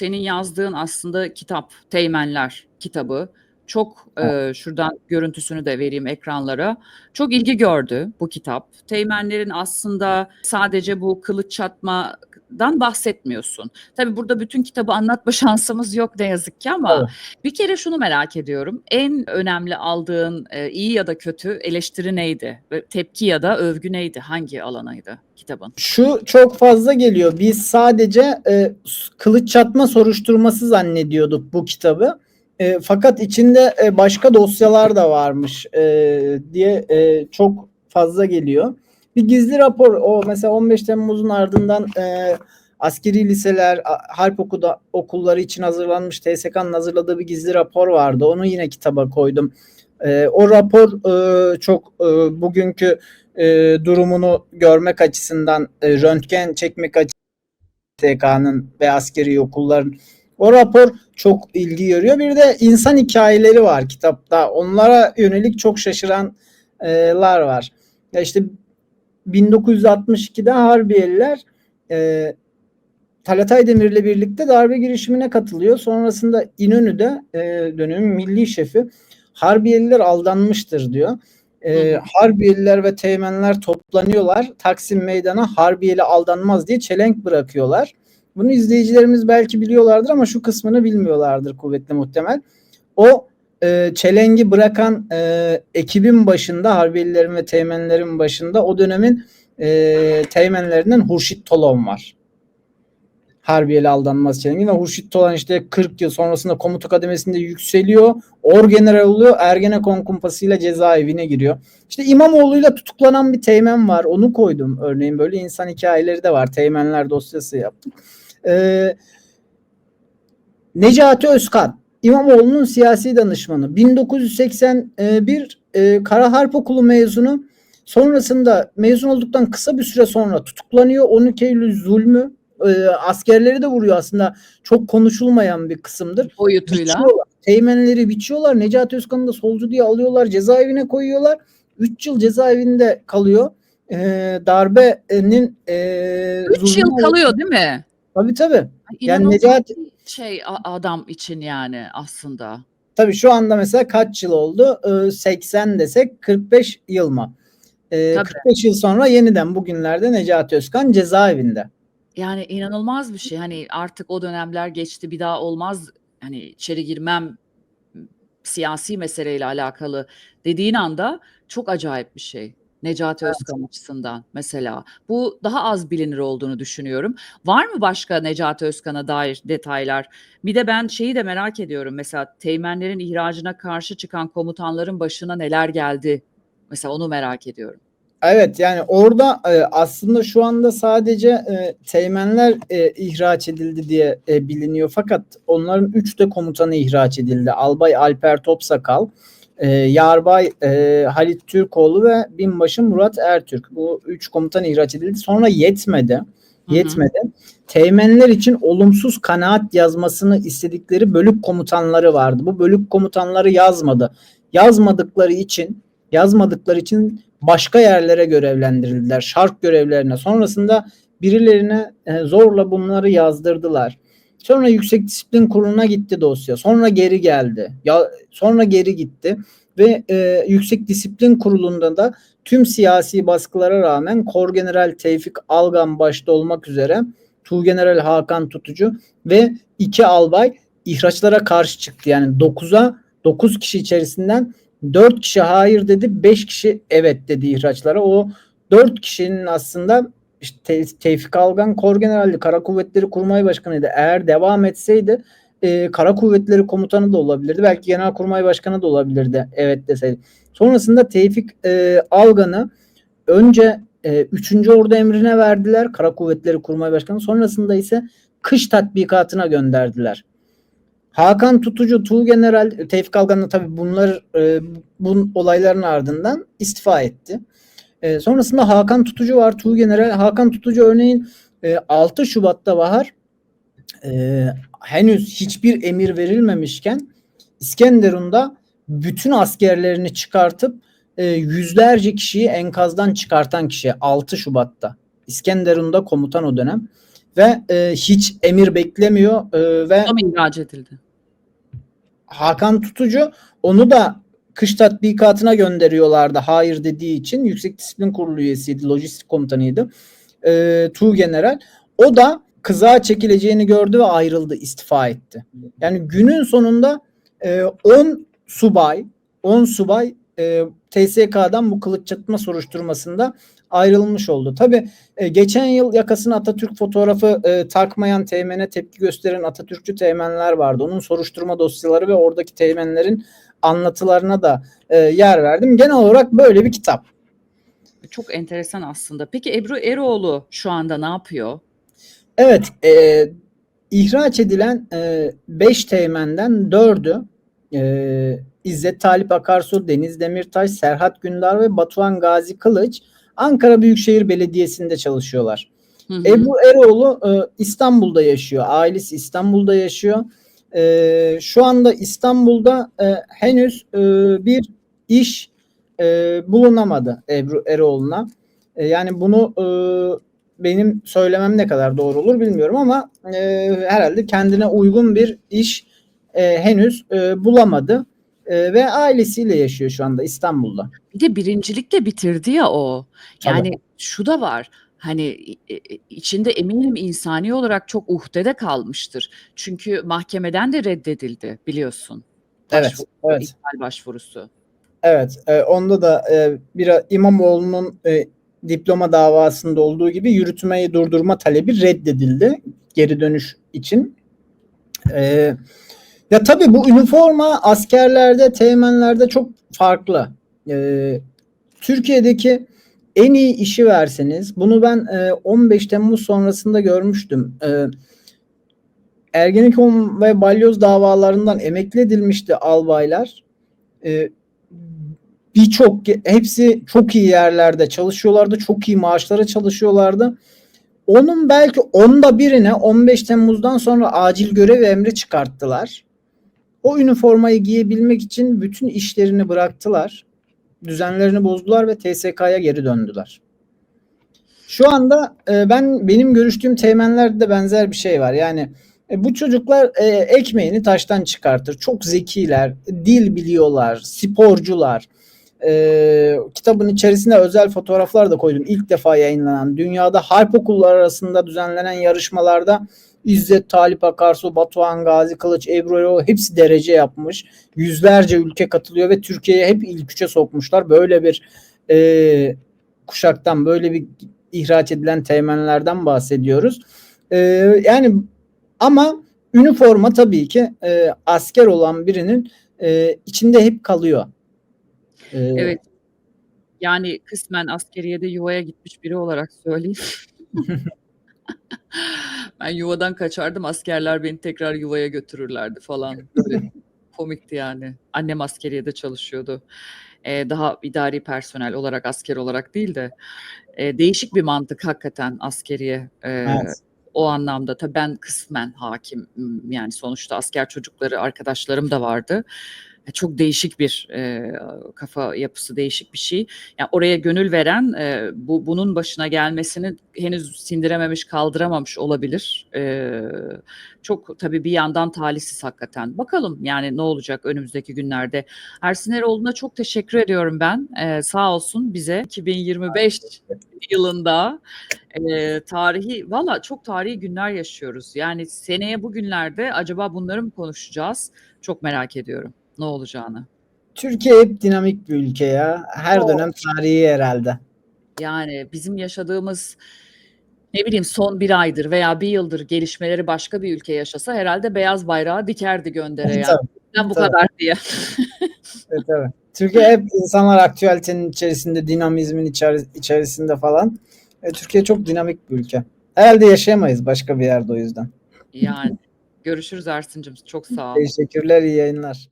senin yazdığın aslında kitap, Teğmenler kitabı çok e, şuradan görüntüsünü de vereyim ekranlara. Çok ilgi gördü bu kitap. Teğmenlerin aslında sadece bu kılıç çatmadan bahsetmiyorsun. Tabii burada bütün kitabı anlatma şansımız yok ne yazık ki ama Evet. bir kere şunu merak ediyorum. En önemli aldığın e, iyi ya da kötü eleştiri neydi? Tepki ya da övgü neydi? Hangi alanıydı kitabın? Şu çok fazla geliyor. Biz sadece e, kılıç çatma soruşturması zannediyorduk bu kitabı. E, fakat içinde e, başka dosyalar da varmış e, diye e, çok fazla geliyor. Bir gizli rapor o mesela 15 Temmuz'un ardından e, askeri liseler, harp okuda, okulları için hazırlanmış TSK'nın hazırladığı bir gizli rapor vardı. Onu yine kitaba koydum. E, o rapor e, çok e, bugünkü e, durumunu görmek açısından e, röntgen çekmek açısından TK'nın ve askeri okulların o rapor çok ilgi görüyor. Bir de insan hikayeleri var kitapta. Onlara yönelik çok şaşıranlar var. Ya işte 1962'de Harbiyeliler e, Talat Aydemir'le birlikte darbe girişimine katılıyor. Sonrasında İnönü'de e, dönemin milli şefi Harbiyeliler aldanmıştır diyor. E. Harbiyeliler ve Teğmenler toplanıyorlar. Taksim Meydan'a Harbiyeli aldanmaz diye çelenk bırakıyorlar. Bunu izleyicilerimiz belki biliyorlardır ama şu kısmını bilmiyorlardır kuvvetli muhtemel. O e, çelengi bırakan e, ekibin başında Harbiyelilerin ve Teğmenlerin başında o dönemin e, Teğmenlerinden Hurşit Tolon var. Harbiyeli aldanmaz çelengi ve Hurşit Tolan işte 40 yıl sonrasında komuta kademesinde yükseliyor. Orgeneral oluyor. Ergenekon kumpasıyla cezaevine giriyor. İşte İmamoğlu'yla tutuklanan bir teğmen var. Onu koydum örneğin. Böyle insan hikayeleri de var. Teğmenler dosyası yaptım. Ee, Necati Özkan İmamoğlu'nun siyasi danışmanı. 1981 e, Kara Harp Okulu mezunu. Sonrasında mezun olduktan kısa bir süre sonra tutuklanıyor. 12 Eylül zulmü e, askerleri de vuruyor aslında. Çok konuşulmayan bir kısımdır. Boyutuyla. Biçiyorlar. Teğmenleri biçiyorlar. Necati Özkan'ı da solcu diye alıyorlar. Cezaevine koyuyorlar. 3 yıl cezaevinde kalıyor. E, darbenin e, 3 yıl kalıyor değil mi? Tabii tabii. Yani Necati şey adam için yani aslında. tabii şu anda mesela kaç yıl oldu? Ee, 80 desek 45 yıl mı? Ee, Tabii. 45 yıl sonra yeniden bugünlerde Necati Özkan cezaevinde. Yani inanılmaz bir şey. Hani artık o dönemler geçti bir daha olmaz. Hani içeri girmem siyasi meseleyle alakalı dediğin anda çok acayip bir şey. Necati Özkan açısından mesela. Bu daha az bilinir olduğunu düşünüyorum. Var mı başka Necati Özkan'a dair detaylar? Bir de ben şeyi de merak ediyorum. Mesela teğmenlerin ihracına karşı çıkan komutanların başına neler geldi? Mesela onu merak ediyorum. Evet yani orada e, aslında şu anda sadece e, teğmenler e, ihraç edildi diye e, biliniyor. Fakat onların üç de komutanı ihraç edildi. Albay Alper Topsakal, e, Yarbay e, Halit Türkoğlu ve Binbaşı Murat Ertürk. Bu üç komutan ihraç edildi. Sonra yetmedi. Hı hı. Yetmedi. Teğmenler için olumsuz kanaat yazmasını istedikleri bölük komutanları vardı. Bu bölük komutanları yazmadı. Yazmadıkları için yazmadıkları için başka yerlere görevlendirildiler. Şark görevlerine. Sonrasında birilerine e, zorla bunları yazdırdılar. Sonra Yüksek Disiplin Kurulu'na gitti dosya. Sonra geri geldi. Ya sonra geri gitti ve e, Yüksek Disiplin Kurulu'nda da tüm siyasi baskılara rağmen Korgeneral Tevfik Algan başta olmak üzere Tuğgeneral Hakan Tutucu ve iki albay ihraçlara karşı çıktı. Yani 9'a 9 kişi içerisinden 4 kişi hayır dedi, 5 kişi evet dedi ihraçlara. O 4 kişinin aslında işte Te- Tevfik Algan Korgeneraldi, Kara Kuvvetleri Kurmay Başkanıydı. Eğer devam etseydi e, Kara Kuvvetleri Komutanı da olabilirdi. Belki Genelkurmay Başkanı da olabilirdi evet deseydi. Sonrasında Tevfik e, Algan'ı önce e, 3. Ordu emrine verdiler Kara Kuvvetleri Kurmay Başkanı. Sonrasında ise kış tatbikatına gönderdiler. Hakan Tutucu, Tuğgeneral Tevfik Algan'la tabii bunlar e, bu olayların ardından istifa etti. E, sonrasında Hakan Tutucu var. Tuğgeneral Hakan Tutucu örneğin e, 6 Şubat'ta Bahar e, henüz hiçbir emir verilmemişken İskenderun'da bütün askerlerini çıkartıp e, yüzlerce kişiyi enkazdan çıkartan kişi 6 Şubat'ta. İskenderun'da komutan o dönem. ve e, hiç emir beklemiyor e, ve O ihraç edildi? Hakan Tutucu onu da kış tatbikatına gönderiyorlardı hayır dediği için. Yüksek Disiplin Kurulu üyesiydi, lojistik komutanıydı. E, Tuğ General. O da kızağa çekileceğini gördü ve ayrıldı, istifa etti. Yani günün sonunda e, 10 subay, 10 subay e, TSK'dan bu kılıç çatma soruşturmasında ayrılmış oldu. Tabi e, geçen yıl yakasına Atatürk fotoğrafı e, takmayan teğmene tepki gösteren Atatürkçü teğmenler vardı. Onun soruşturma dosyaları ve oradaki teğmenlerin anlatılarına da e, yer verdim. Genel olarak böyle bir kitap. Çok enteresan aslında. Peki Ebru Eroğlu şu anda ne yapıyor? Evet, e, ihraç edilen 5 teğmenden 4'ü e, İzzet Talip Akarsu, Deniz Demirtaş, Serhat Gündar ve Batuhan Gazi Kılıç Ankara Büyükşehir Belediyesi'nde çalışıyorlar. Hı hı. Ebru Eroğlu e, İstanbul'da yaşıyor. Ailesi İstanbul'da yaşıyor. E, şu anda İstanbul'da e, henüz e, bir iş e, bulunamadı Ebru Eroğlu'na. E, yani bunu e, benim söylemem ne kadar doğru olur bilmiyorum ama e, herhalde kendine uygun bir iş e, henüz e, bulamadı. E, ve ailesiyle yaşıyor şu anda İstanbul'da. Bir de birincilikle bitirdi ya o. Tabii. Yani şu da var. Hani e, e, içinde eminim insani olarak çok uhdede kalmıştır. Çünkü mahkemeden de reddedildi biliyorsun. Evet, Başvuru, evet. iptal başvurusu. Evet, e, onda da e, bir İmamoğlu'nun e, diploma davasında olduğu gibi yürütmeyi durdurma talebi reddedildi geri dönüş için. E, ya tabii bu üniforma askerlerde, teğmenlerde çok farklı. E, Türkiye'deki en iyi işi verseniz, bunu ben e, 15 Temmuz sonrasında görmüştüm. E, Ergenekon ve balyoz davalarından emekli edilmişti albaylar. E, birçok hepsi çok iyi yerlerde çalışıyorlardı. Çok iyi maaşlara çalışıyorlardı. Onun belki onda birine 15 Temmuz'dan sonra acil görev emri çıkarttılar. O üniformayı giyebilmek için bütün işlerini bıraktılar. Düzenlerini bozdular ve TSK'ya geri döndüler. Şu anda e, ben benim görüştüğüm teğmenlerde de benzer bir şey var. Yani e, bu çocuklar e, ekmeğini taştan çıkartır. Çok zekiler, dil biliyorlar, sporcular. E, kitabın içerisine özel fotoğraflar da koydum. İlk defa yayınlanan dünyada harp okulları arasında düzenlenen yarışmalarda İzzet Talip Akarsu, Batuhan Gazi Kılıç, Ebru Erol hepsi derece yapmış. Yüzlerce ülke katılıyor ve Türkiye'ye hep ilk üçe sokmuşlar. Böyle bir e, kuşaktan, böyle bir ihraç edilen teğmenlerden bahsediyoruz. E, yani ama üniforma tabii ki e, asker olan birinin e, içinde hep kalıyor. E, Evet. Yani kısmen askeriyede yuvaya gitmiş biri olarak söyleyeyim. Ben yuvadan kaçardım, askerler beni tekrar yuvaya götürürlerdi falan. Böyle komikti yani. Annem askeriyede çalışıyordu. Eee, daha idari personel olarak, asker olarak değil de, eee, değişik bir mantık hakikaten askeriye. Eee, Evet. o anlamda tabii ben kısmen hâkimim. Yani sonuçta asker çocukları arkadaşlarım da vardı. E, çok değişik bir, eee, kafa yapısı, değişik bir şey. Ya, oraya gönül veren, eee, bu bunun başına gelmesini henüz sindirememiş, kaldıramamış olabilir. Eee, çok tabii bir yandan talihsiz hakikaten. Bakalım yani ne olacak önümüzdeki günlerde. Ersin Eroğlu'na çok teşekkür ediyorum ben. Eee, sağ olsun bize 2025 yılında, eee, tarihi valla çok tarihi günler yaşıyoruz. Yani seneye bugünlerde acaba bunları mı konuşacağız? Çok merak ediyorum ne olacağını. Türkiye hep dinamik bir ülke ya. Her Çok. dönem tarihi herhalde. Yani bizim yaşadığımız, ne bileyim, son 1 aydır veya 1 yıldır gelişmeleri başka bir ülke yaşasa herhâlde beyaz bayrağı dikerdi göndere. Tabii, Bizden bu tabii. kadar diye. Evet, evet. Türkiye hep insanlar aktüelitenin içerisinde, dinamizmin içeri içerisinde falan. E, Türkiye çok dinamik bir ülke. Herhalde yaşayamayız başka bir yerde o yüzden. Yani. Görüşürüz Ersin'cim. Çok sağ ol. Teşekkürler, iyi yayınlar.